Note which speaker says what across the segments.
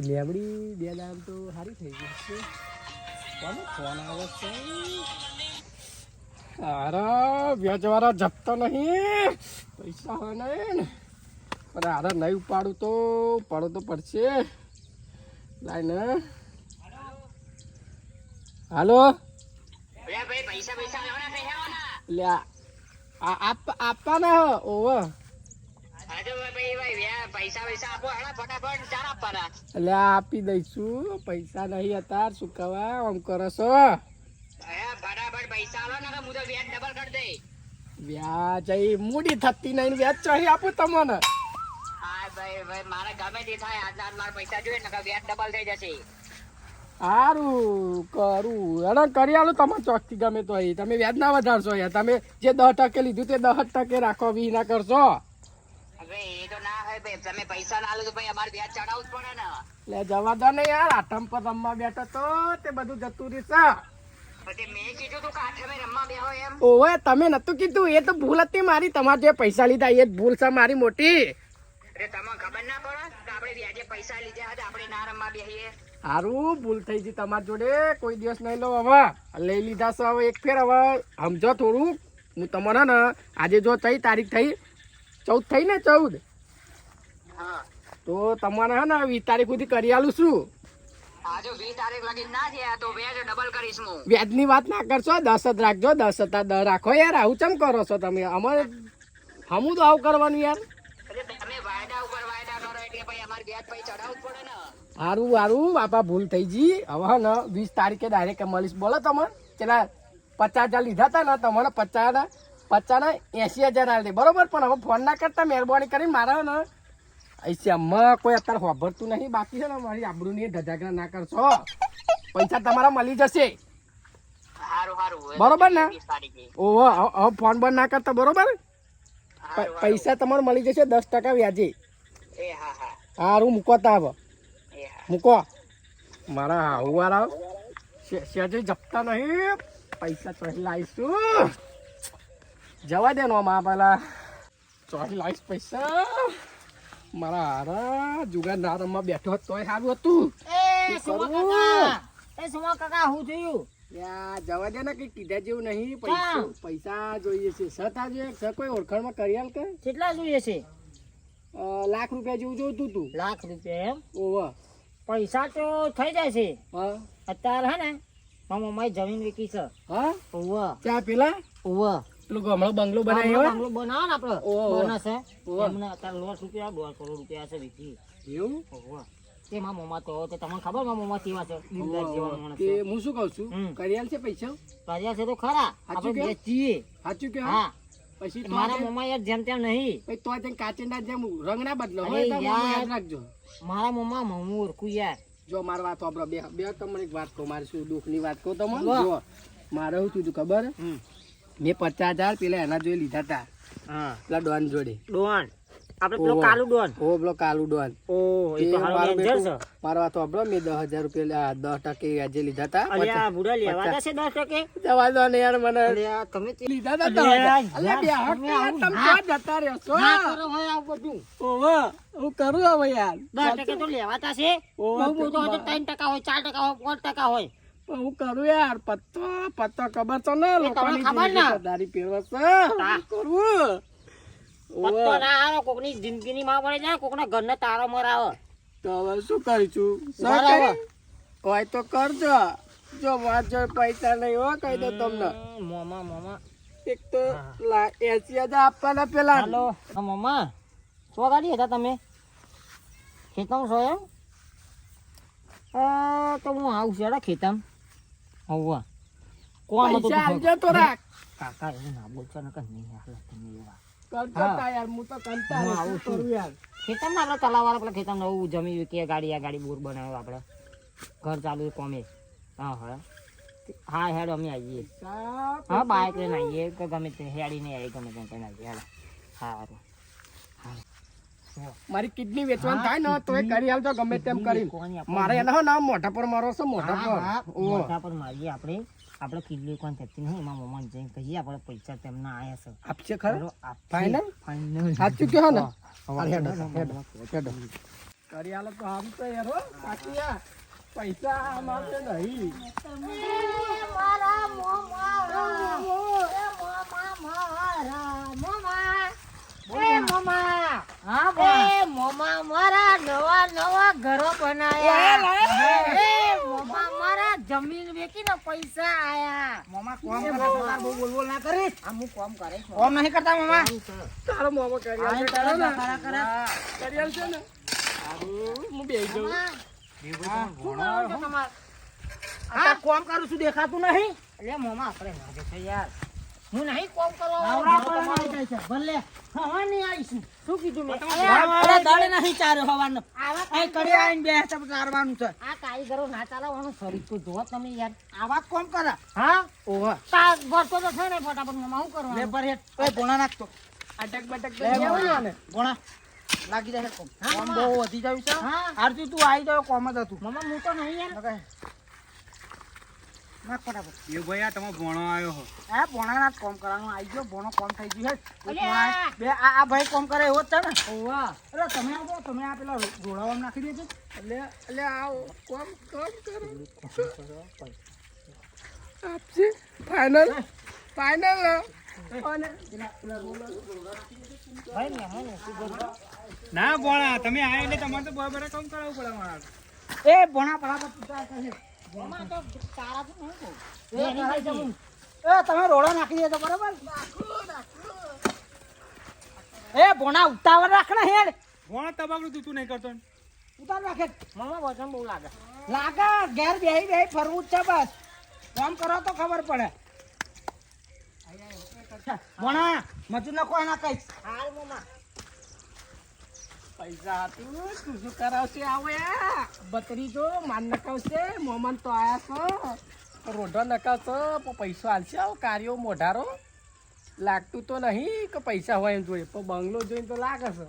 Speaker 1: લેબડી બે દામ તો સારી થઈ ગઈ છે કોનો ફોન આવે છે અરે વેચવાળા જપતો નહીં પૈસા હોય નહીં પણ અરે નહીં ઉપાડું તો પડો તો પડશે લાઈ ને હાલો
Speaker 2: પૈસા
Speaker 1: આપવાના હો
Speaker 2: આપવાના.
Speaker 1: એટલે આપી દઈશું. પૈસા નહીં અત્યાર શું કહેવા આમ કરો છો?
Speaker 2: વ્યાજ
Speaker 1: અહીં મૂડી થતી નહીં વ્યાજ ચાહી આપું તમને.
Speaker 2: હા ભાઈ ભાઈ મારે ગમે તે થાય આજ મારા પૈસા જોઈએ ને વ્યાજ ડબલ થઈ જશે.
Speaker 1: સારું કરું. એનો કરી આલો તમે ચોકથી ગમે તો અહીં. તમે વ્યાજ ના વધારશો યાર તમે જે દસ ટકે લીધું તે દસ ટકે રાખો વી ના કરશો
Speaker 2: એ
Speaker 1: જવા દો ને યાર. આઠમ પર રમવા બેઠો તો તે બધું જતું રહેશે. ઓવે તમે નતું કીધું. એ તો ભૂલ હતી મારી. તમારે જે પૈસા લીધા એ જ ભૂલ છે મારી મોટી.
Speaker 2: તમને ખબર ના પડે આપણે વ્યાજે પૈસા લીધા હતા આપણે ના રમવા બેહીએ?
Speaker 1: સારું ભૂલ થઈ ગઈ તમારી જોડે. કોઈ દિવસ નહીં લો હવે. લઈ લીધા છે હવે એક ફેર હવે. સમજો થોડું. હું તમારે ને આજે જો થઈ તારીખ થઈ ચૌદ થઈ ને ચૌદ?
Speaker 2: હા.
Speaker 1: તો તમારે હે ને વીસ તારીખ સુધી કરી આલું છું.
Speaker 2: ના વ્યાજ
Speaker 1: વ્યાજની વાત ના કરશો દસ જ રાખજો દસ હતા દર રાખો યાર. આવું ચમ કરો છો તમે? અમારે હમું તો આવું કરવાનું યાર.
Speaker 2: તમે વાયદા ઉપર વાયદા કરો એટલે ભાઈ અમારે વ્યાજ પછી ચડાવવું પડે ને.
Speaker 1: સારું સારું બાપા ભૂલ થઈ ગઈ. હવે ને વીસ તારીખે ડાયરેક્ટ મળીશ. બોલો તમે પેલા પચાસ હજાર લીધા હતા ને તમારે પચાસ પચાસ એંસી હજાર આવી દે. બરોબર પણ હવે ફોન ના કરતા મહેરબાની કરીને મારા ને. અહીંમાં કોઈ અત્યારે હોભરતું નહીં બાકી છે ને મારી આબરૂની ધજાગરા ના કરશો. પૈસા તમારા મળી જશે.
Speaker 2: હારું હારું
Speaker 1: બરોબર ને? ઓહો હવે- ફોન બંધ ના કરતા બરોબર?
Speaker 2: હારું, હારું.
Speaker 1: પૈસા તમારે મળી જશે દસ ટકા વ્યાજે. સારું મૂકો તા હવે. મૂકો. મારા હાઉવાળા સેજે જપતા નહીં. પૈસા ચોહી લાવીશું. જવા દે નો માં પેલા. ચોહી લાવીશ પૈસા. મારા હારા જુગાર ના રમવા બેઠો તોય સારું હતું.
Speaker 3: એ સુમા કાકા. એ સુમા કાકા હું થયું?
Speaker 1: જવા દે ને કઈ કીધા જેવું નહીં. પૈસા પૈસા જોઈએ છે. સતા જોઈએ. છે કોઈ ઓળખાણમાં કરિયાલ કે?
Speaker 3: કેટલા જોઈએ છે?
Speaker 1: લાખ રૂપિયા જેવું જોતું તું.
Speaker 3: લાખ રૂપિયા એમ?
Speaker 1: ઓવા
Speaker 3: પૈસા તો થઈ જાય છે. અત્યારે હે ને મારા મમ્માએ જમીન વેચી છે.
Speaker 1: હા? ચા પેલા?
Speaker 3: ઉવા.
Speaker 1: પેલું ગમણો બંગલો બનાવ્યો
Speaker 3: બંગલો બનાવો ને આપડે. બોનસ હે એમને અત્યારે લોસ રૂપિયા દોઢ કરોડ રૂપિયા છે વેચી.
Speaker 1: એવું?
Speaker 3: તે મારા મમ્મા તો તે તમને ખબર મારા મમ્મા કેવા છે? દિલદાર જેવા માણસ
Speaker 1: કે
Speaker 3: છે.
Speaker 1: હું શું કહું છું. કરિયાલ છે પૈસા?
Speaker 3: કરિયાલ છે તો ખરા. આપણે? વેચીએ.
Speaker 1: સાચું કે
Speaker 3: હા.
Speaker 1: પછી
Speaker 3: મારા
Speaker 1: મોમા
Speaker 3: મમ્મા યાર જેમ તેમ નહીં.
Speaker 1: તો કાચિંડા જેમ રંગ ના બદલો યાદ રાખજો.
Speaker 3: મારા મમ્મા મમ્મું ઓળખું યાર
Speaker 1: જો મારી વાત સાંભળો. બે બે તમને એક વાત કહું મારી શું દુઃખની વાત કહું તમને? જો મારે શું થયું તું ખબર?
Speaker 3: હમ.
Speaker 1: મેં પચાસ હજાર પેલા એના જોઈ લીધા હતા.
Speaker 3: હા.
Speaker 1: પેલા ડોન જોડે.
Speaker 3: ડોન આપણે પેલો કાલુ ડોન
Speaker 1: ઓ પેલો કાલુ ડોન
Speaker 3: ઓ એ તો હારો
Speaker 1: મારું
Speaker 3: છે
Speaker 1: મારી વાત વાપરો મેં દસ હજાર રૂપિયા દસ ટકે વ્યાજે લીધા હતા
Speaker 3: અલ્યા બુડા લેવા
Speaker 1: પચાસ.
Speaker 3: જશે ટકે?
Speaker 1: જવા દો ને યાર મને.
Speaker 3: અલ્યા તમે
Speaker 1: લીધા હતા
Speaker 3: અલ્યા,
Speaker 1: બે
Speaker 3: યાર, તમે
Speaker 1: યાર,
Speaker 3: આવું
Speaker 1: તમે
Speaker 3: ના-
Speaker 1: ક્યાં જતા રહ્યો છો?
Speaker 3: ના કરો હોય આવું બધું.
Speaker 1: ઓહો, હું કરું હવે યાર.
Speaker 3: દસ ટકે તો લેવાતા છે બહુ બહુ તો
Speaker 1: તો
Speaker 3: હજુ ત્રણ ટકા હોય ચાર ટકા હોય પાંચ ટકા હોય.
Speaker 1: પણ હું કરું યાર પત્તો પત્તો ખબર છે ને લોકોની
Speaker 3: ખબર ને?
Speaker 1: દારી પહેરવા છે.
Speaker 3: પત્તો ના હારો કોકની જિંદગીની માં પડે જાય કોકના ઘરને તારો મરાવે.
Speaker 1: તો હવે શું કરીશું?
Speaker 3: બરાબર.
Speaker 1: હોય તો કરજો. જો વાત પૈસા નહીં હો કહી દો તમને.
Speaker 3: મોમા મોમા.
Speaker 1: એક તો એસી હજાર આપવાના પેલા.
Speaker 3: હાલો હા, શું ગાડી હતા તમે? ખેતમ છો એમ? તો હું આવું છું ખેતમ. હોવા. કોણ
Speaker 1: પૈસા?
Speaker 3: તો
Speaker 1: રાખ.
Speaker 3: કાકા એવું ના બોલશો ને કે નહીં હાલે તમે એવા.
Speaker 1: કરજો યાર હું તો કંટાળો
Speaker 3: આવું
Speaker 1: કરું યાર.
Speaker 3: ખેતમ આપણે ચલાવવાળા પેલા ખેતમ નવું જમી કે ગાડી આ ગાડી બોર બનાવ્યો આપણે. ઘર ચાલુ કોમે. હા હા. હા હેડ અમે આવીએ. હા બાઇક લઈને આવીએ. કે ગમે તે હેડી નહીં આવી ગમે તેમ કરીને આવીએ. હેડો. સારું
Speaker 1: મારી કિડની વેચવાનું થાય ને તો એ કરી હાલજો ગમે તેમ કરી. મારે એના હો નામ મોઢા પર મારો છો મોઢા
Speaker 3: હા, હા,
Speaker 1: પર.
Speaker 3: મોઢા પર મારીએ આપણે.
Speaker 4: આપણે કિલ્લો કોણ થતી નહીં એમાં મમ્માને જઈને કહીએ આપણે પૈસા તેમના આયા છે.
Speaker 1: આપશે ખરો?
Speaker 4: ફાઈનલ?
Speaker 1: Final. સાચું કહો ને? હેડો, હેડો, હેડો. કરી આલો તો આમ તો યાર હો, પૈસા અમારે નહીં. મારા મોમા મોમા
Speaker 4: હા, બા.
Speaker 3: નવા નવા ઘરો બનાયા. એ મોમા જમીન વેચીને પૈસા આયા.
Speaker 4: મામા કોમ કરે. બહુ બોલ બોલ ના કરે.
Speaker 3: આ હું કોમ કરે
Speaker 4: કોમ નહીં કરતા મામા?
Speaker 1: તારો મામા કરી
Speaker 4: આય તારો
Speaker 1: ના? કરા કરા.
Speaker 4: ખરા ખરા.
Speaker 1: કરી ને હું બેહી જાઉં.
Speaker 3: બે કરો છો
Speaker 4: આ કોમ કરું છું દેખાતું નહીં.
Speaker 3: એટલે મામા આપણે ના છે યાર. હું નહીં કોમ કરો.
Speaker 4: આવરા પણ આવી જાય છે. ભલે હવાની આવીશું
Speaker 3: શું કીધું મેં
Speaker 4: અરે દાડે નહીં ચાર્યો હવાનો.
Speaker 3: આવા
Speaker 4: કડી આવીને બે હાથે ચારવાનું છે.
Speaker 3: આ કારીગરો ના ચાલવાનું શરીર તો જુઓ તમે યાર.
Speaker 4: આવા કોમ કરે?
Speaker 3: હા?
Speaker 4: ઓહો.
Speaker 3: તા ભરતો તો છે ને ફટાફટ મોમા શું કરવાનું.
Speaker 4: લેબર હેઠ ઓય ભોણા નાખતો.
Speaker 1: અટક બટક ને?
Speaker 4: લાગી જાય કોમ. કોમ બહુ વધી જાય છે.
Speaker 3: હા.
Speaker 4: આરતી તું આવી જાવ કોમ જ હતું.
Speaker 3: મોમા હું તો નહીં યાર.
Speaker 4: નાખ ફટાફટ
Speaker 5: એ ભાઈ આ તમે ભણો આવ્યો હો.
Speaker 4: આ ભોણાના જ કોમ કરવાનું. આવી ગયો ભોણો કોમ થઈ ગયું હે
Speaker 3: અલ્યા.
Speaker 4: બે આ આ ભાઈ કોમ કરે એવો જ છે ને?
Speaker 3: ઓવા.
Speaker 4: અરે તમે આવો તમે આ પેલા ઘોડામાં નાખી દેજો
Speaker 1: એટલે એટલે આ કોમ કોમ કરો. આપશે ફાઇનલ ફાઇનલ
Speaker 5: ના ભણા તમે આ એટલે તમારે તો બરાબર કામ કરાવવું પડે મારા
Speaker 4: એ ભોણા પડાપડ એ તમે રોડો નાખી દેજો બરાબર? એ ભોણા ઉતાવળ રાખ ને હેડ.
Speaker 5: ભણા તમાકડું તું તું નહીં કરતો.
Speaker 4: ઉતાર રાખે.
Speaker 3: મોમા વજન બહુ લાગે.
Speaker 4: લાગે ઘેર બેહી બેહી ફરવું જ છે બસ. ફોન કરો તો ખબર પડે. ભોણા મજૂર ને કોઈ ના કહીશ
Speaker 3: હાલ મોમા.
Speaker 1: પૈસા હતું તું શું કરાવશે આવો બતરીજો માન નકાવશે મોમન તો આયા છો. રોઢો નકાવશો પૈસો હાલશે આવો કાર્યો મોઢારો. લાગતું તો નહીં કે પૈસા હોય એમ જોઈએ પણ બંગલો જોઈને તો લાગે છે.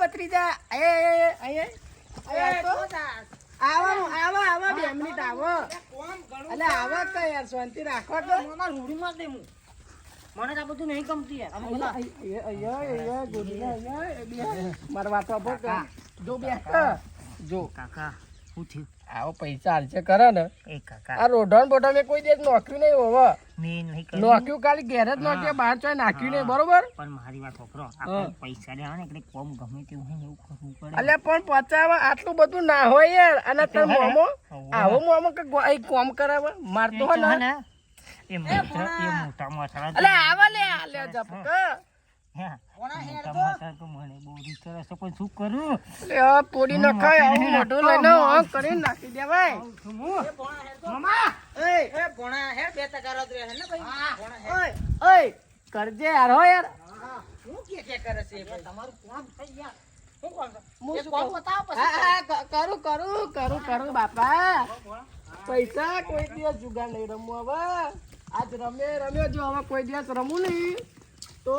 Speaker 1: બત્રીજા આવો આવો આવો બે મિનિટ આવો. એટલે આવો યાર શાંતિ રાખો તો.
Speaker 3: રૂડી માં દે હું મને આ બધું નહીં ગમતી યાર. અમે બધા
Speaker 1: મારે વાત કે જો બે જો.
Speaker 4: કાકા શું થયું?
Speaker 1: આવો પૈસા હાલશે કરે ને?
Speaker 4: એ કાકા.
Speaker 1: આ રોઢણ બોઢણ મેં કોઈ દેશ નોખ્યું નહીં હોવે.
Speaker 4: મેં નહીં કર્યું.
Speaker 1: નોખ્યું ખાલી ઘેર જ નોખ્યું બહાર ચોય નાખ્યું નહીં બરોબર?
Speaker 4: પણ મારી વાત છોકરો આપણે પૈસા લેવા ને એટલે કોમ ગમે તેવું હોય એવું કરવું પડે.
Speaker 1: અલ્યા પણ પચાવા આટલું બધું ના હોય યાર. અને તાર મોમો? આવો મોમો કે કોમ કરાવે? મારતો હોય ને.
Speaker 4: એ મોટા એ મોટા મોટા
Speaker 1: અલે આવા લે આ લે જપ કે
Speaker 4: હા, મોટા મોટા તો મને બહુ રીત કરે છે. પણ શું કરું?
Speaker 1: લે આ પોડી નખાય આવું મોઢું લઈને આમ કરીને નાખી દેવાય.
Speaker 4: એ એ. ભોણા હે બે ટકા જ રહે ને ભાઈ?
Speaker 1: ઓય ઓય કરજે યાર હો યાર.
Speaker 4: શું કે કે કરે છે
Speaker 3: તમારું કામ થઈ ગયા.
Speaker 4: શું કોમ છે?
Speaker 1: હું
Speaker 4: એ
Speaker 1: શું
Speaker 4: કોમ
Speaker 1: કહું?
Speaker 4: બતાવો પછી.
Speaker 1: હા, હા, ક- કરું કરું કરું કરું બાપા. પૈસા કોઈ દિવસ જુગાડ નહીં રમવું હવે. આજ રમે રમ્યો જો હવે કોઈ દિવસ રમું નહીં. તો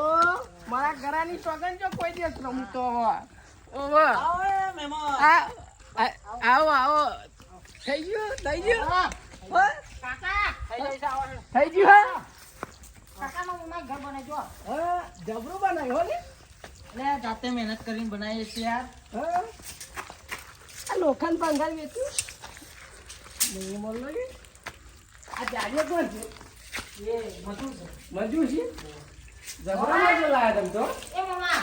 Speaker 1: મારા ઘરાની સોગન જો કોઈ દિવસ રમું તો હવે.
Speaker 4: આવો
Speaker 1: આવો આવો. થઈ ગયું? થઈ ગયું?
Speaker 4: થઈ
Speaker 1: ગયું? હા?
Speaker 3: કાકા ઘર બનાવજો
Speaker 1: હા? જબરું બનાવ્યો ને?
Speaker 4: એટલે જાતે મહેનત કરીને બનાવીએ છીએ યાર.
Speaker 1: આ લોખંડ બંગાળ વેચ્યું નહીં કે? આ જાડીઓ કોણ છે
Speaker 4: છે
Speaker 1: મજૂર છે લાયા તમે તો?
Speaker 3: એ મોમા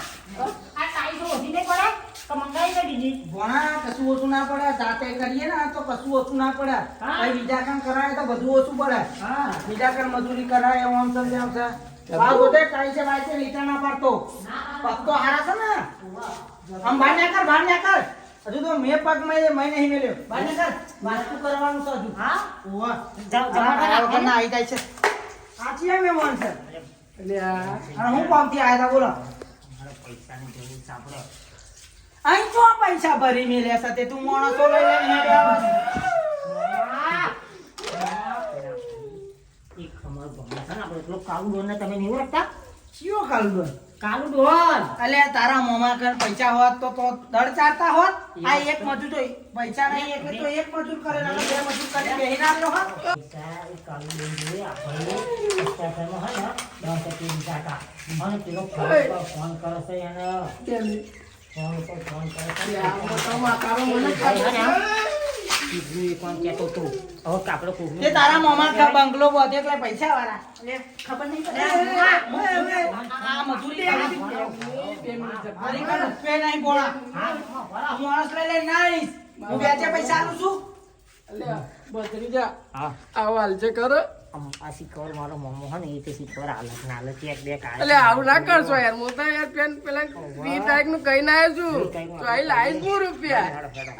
Speaker 3: આ ટાઈસો વધી નહીં પડે તો મંગાવી દે દીધી.
Speaker 4: ભણા કશું ઓછું ના પડે. જાતે કરીએ ને તો કશું ઓછું ના પડે. ભાઈ બીજા કામ કરાય તો બધું ઓછું પડે.
Speaker 1: હા.
Speaker 4: બીજા કામ મજૂરી કરાય એમ આમ સમજે આમ છે. આ બધે કાઈ છે વાય છે રીતા ના પાડતો. પગ તો હારા છે ને. આમ બહાર ના કર બહાર ના કર હજુ તો મેં પગ મે મે નહીં મેલ્યો. બહાર ના કર વાસ્તુ કરવાનું છે હજુ.
Speaker 3: હા.
Speaker 4: ઓવા
Speaker 3: જમ- જમાડવા
Speaker 4: આ
Speaker 3: રાખે
Speaker 4: વખત
Speaker 3: ને?
Speaker 4: ના આવી જાય છે. સાચી મહેમાન છે.
Speaker 1: એટલે આ
Speaker 4: હું કોમથી આવ્યા હતા બોલો.
Speaker 3: પૈસાની જરૂર છે
Speaker 4: અહીં જો પૈસા ભરી મેલ્યા સાથે તું માણસો લઈ લઈને હેડ્યા આવે.
Speaker 3: એક અમારું ભગવાન છે ને આપણે પેલો કાળું ડોરને તમે નહીં ઓળખતા?
Speaker 4: કયો કાલુ
Speaker 3: કાલુ ડોન
Speaker 4: અલ્યા તારા મોમાં કર પૈસા હોત તો તો દળ ચારતા હોત. આ એક મજૂર તો પૈસા નહીં એટલે તો એક મજૂર કરે ને બે મજૂર કરે બેહી ના આવ્યો હોત.
Speaker 3: એ જોઈએ ને દસ અને પેલો ફોન એને ફોન ફોન
Speaker 4: તારા મોમાં બંગલો બધે એટલે પૈસા વાળા ખબર નહીં પડે માણસ લઈ હું વેચે પૈસા આપું છું.
Speaker 1: અલ્યા
Speaker 3: હા.
Speaker 1: આવો હાલશે કરો.
Speaker 3: આ શીખવર મારો મોમો હોય ને એ તે શીખવર હાલત ના હાલત એક બે કાઢે
Speaker 1: એટલે આવું ના કરશો યાર. હું તો યાર પેન પેલા વીસ તારીખનું કઈ ના આવ્યો છું. તો હું રૂપિયા.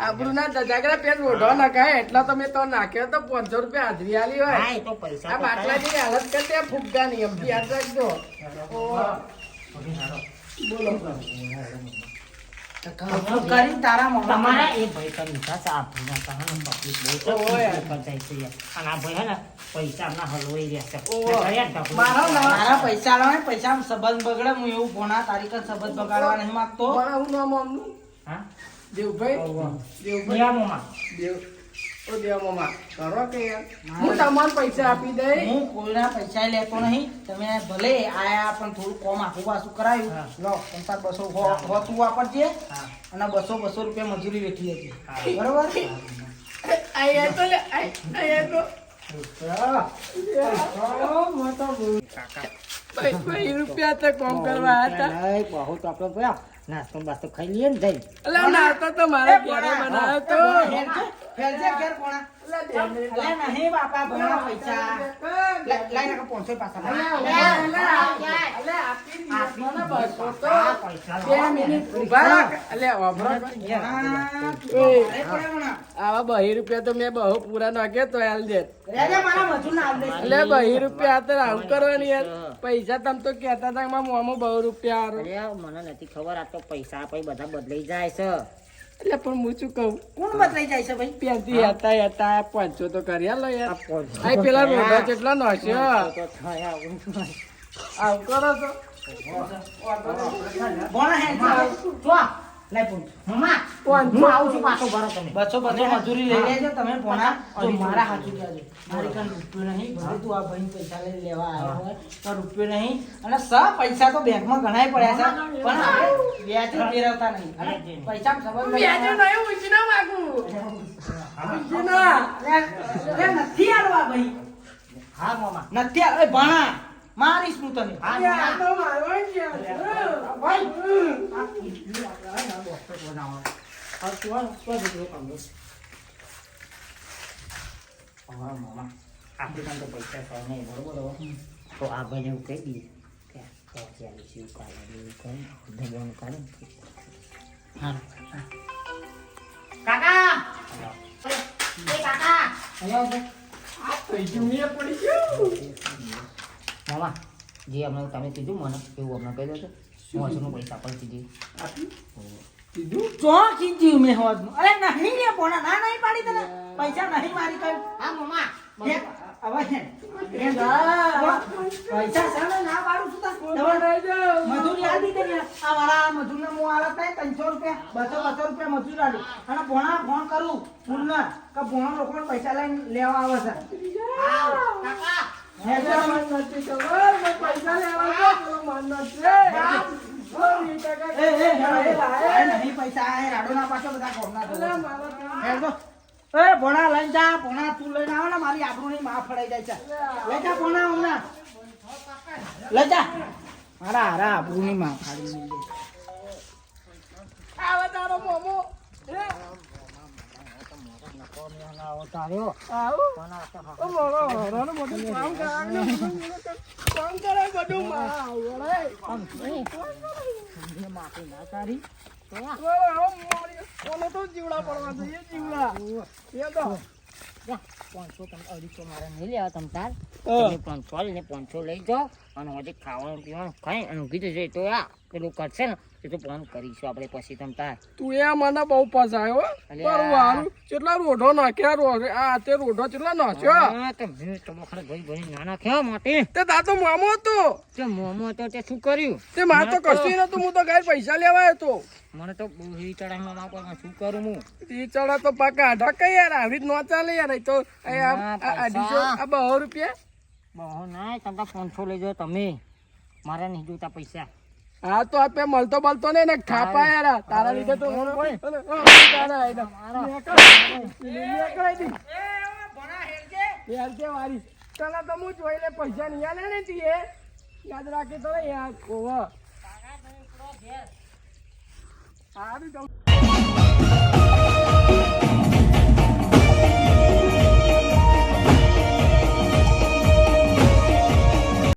Speaker 1: આબરૂ ના દજાગરા પેન રોઢો નાખાય એટલા તમે તો નાખ્યો તો પાંચસો રૂપિયા હાજરી આલી હોય.
Speaker 3: હા એ તો પૈસા
Speaker 1: આ
Speaker 3: બાટલા
Speaker 1: ની હાલત કરતે ફૂગતા નહીં એમ યાદ રાખજો.
Speaker 4: મોમાં
Speaker 3: તમારા એ ભાઈ તો નીચા છે આ તકલીફ બહુ છે છે અને આ ભાઈ હે ને પૈસા ના હલવાઈ રહ્યા છે.
Speaker 1: મારો
Speaker 4: પૈસા લાવે પૈસા સંબંધ બગડે હું એવું ભોણા તારીખ સંબંધ બગાડવા નહીં માંગતો.
Speaker 1: હું નામ આમનું
Speaker 3: હા?
Speaker 1: દેવભાઈ. દેવભાઈ. દેવ. ઓ દેવ મામા કરો કે યાર હું તમને પૈસા આપી દઈ.
Speaker 4: હું કોઈના પૈસા લેતો નહીં. તમે ભલે આયા પણ થોડું કોમ આખું પાછું કરાયું. લો તમ તાર બસો હો- હો. તું વાપરજે. અને બસો બસો રૂપિયા મજૂરી વેઠી હતી બરોબર?
Speaker 1: આયા તો આયા તો. રૂપિયા તો કોમ કરવા હતા.
Speaker 3: બહુ તો આપણે નાસ્તો બાસ્તો ખાઈ લઈએ ને જઈ.
Speaker 1: નાસ્તો તો મારે ઘરે બનાવ્યો તો.
Speaker 4: ફેરજે, ઘેર કોણા અલ્યા નહીં બાપા ભોણા પૈસા. નાખો પાછા.
Speaker 1: આવા બહી રૂપિયા તો મેં બહુ પૂરા નાખ્યા તો હાલ દે.
Speaker 4: રાજા મારા મજૂર ના આવડે.
Speaker 1: એટલે બહી રૂપિયા તો આવું કરવાની યાર. પૈસા. તમે તો કહેતા હતા કે બહુ રૂપિયા.
Speaker 3: મને નથી ખબર આ તો પૈસા પછી બધા બદલાઈ જાય છે.
Speaker 1: એટલે પણ હું શું કહું?
Speaker 4: કોણ બદલાઈ જાય છે ભાઈ?
Speaker 1: ત્યાંથી હતા હતા પાંચસો તો કરી
Speaker 3: લો
Speaker 1: યાર. આ પેલા રોડા કેટલા
Speaker 3: તો થયા.
Speaker 1: આવું કરો છો.
Speaker 3: આવું છું પાછો ભરો તમે.
Speaker 4: બસો બસો મજૂરી લઈ લેજો તમે પોણા. જો મારા હાથું કહેજો મારી કાન રૂપિયો નહીં ભલે તું આ ભાઈ પૈસા લઈ લેવા આવ્યો હોય તો રૂપિયો નહીં. અને સ પૈસા તો બેંકમાં ઘણાય પડ્યા છે પણ આપણે વ્યાજ ફેરવતા નહીં. અને પૈસા સંબંધ
Speaker 1: વ્યાજ નહીં ઊંચી ના માગું. ઊંચી ના
Speaker 4: અરે નથી આલવા ભાઈ.
Speaker 3: હા મમ્મા.
Speaker 4: નથી આલ- ભણા. મારીશ હું તને.
Speaker 3: આપણે કામ તો પૈસા છે નહીં, બરોબર? તો આ ભાઈને એવું કહી દઈએ કે આવીશું, એવું કાલે એવું કાઢીને.
Speaker 4: હા.
Speaker 3: કાકા! એ કાકા!
Speaker 1: પડી ગયું.
Speaker 3: મામા જે હમણાં તમે કીધું મને એવું હમણાં કહી દો છો હજુ પૈસા પણ કીધી.
Speaker 4: જીવ મેં અરે નહીં લે ભોણા ના નહીં પાડી તને. પૈસા નહીં મારી
Speaker 3: હા
Speaker 4: પૈસા છે ને ના પાડું છું મજૂરી આલી દે આ વાળા મજૂરને હું આલત નહીં, 300 રૂપિયા, 200 200 રૂપિયા મજૂર આલી. અને ભોણા ફોન કરું ફૂલને, કે ભોણા લોકો પૈસા લઈને લેવા આવે છે. ના ભોણા લઈને જા, ભોણા તું લઈને આવે ને મારી આબરૂની માં ફળાઈ જાય છે. લઈ જા ભોણા હમણાં. લઈ જા. મારા હારા આબરૂની માં ફાડી.
Speaker 1: આવે તારો મોમો
Speaker 3: પાંચસો તમે અઢીસો મારે નહીં લેવા તમ તાર પાંચસો ને પાંચસો લઈ જાઓ અને હજી ખાવાનું પીવાનું ખાઈ અને કીધું છે તો આ પેલું કરશે ને એ તો ફોન કરીશું આપણે પછી તમ તાર.
Speaker 1: તું એ મને બહુ પસાયો
Speaker 3: અલ્યા.
Speaker 1: બરું હારું કેટલા રોઢો નાખ્યા રોઢે આ તે રોઢો કેટલા નાખ્યો?
Speaker 3: હા, તો મેં તો બખડે ભાઈ ભાઈ નાના થયા માટે.
Speaker 1: તે દાદો મામો હતો.
Speaker 3: તે મામો હતો તે શું કર્યું?
Speaker 1: તે માર તો કશું નતું હું તો ગાય પૈસા લેવા હતો.
Speaker 3: મને તો બુરી ચડાવવા માંગવા શું કરું હું?
Speaker 1: ઈ ચડા તો પાકા ઢકે યાર આવી જ નો ચાલે યાર તો આ- અઢીસો. આ બહો રૂપિયા?
Speaker 3: બહુ ના તમે પાંચસો લેજો તમે. મારે નહીં જોતા પૈસા.
Speaker 1: હા તો આપે મળતો મળતો ને ને ખાપા યાર તારા લીધે તો મને અલે, તારા આયડા. દી. યાર વારી તને તો હું જોઈ લે પૈસા નહીં આલે ને તીએ યાદ રાખે તો યાર ઓવા સારું જાઉં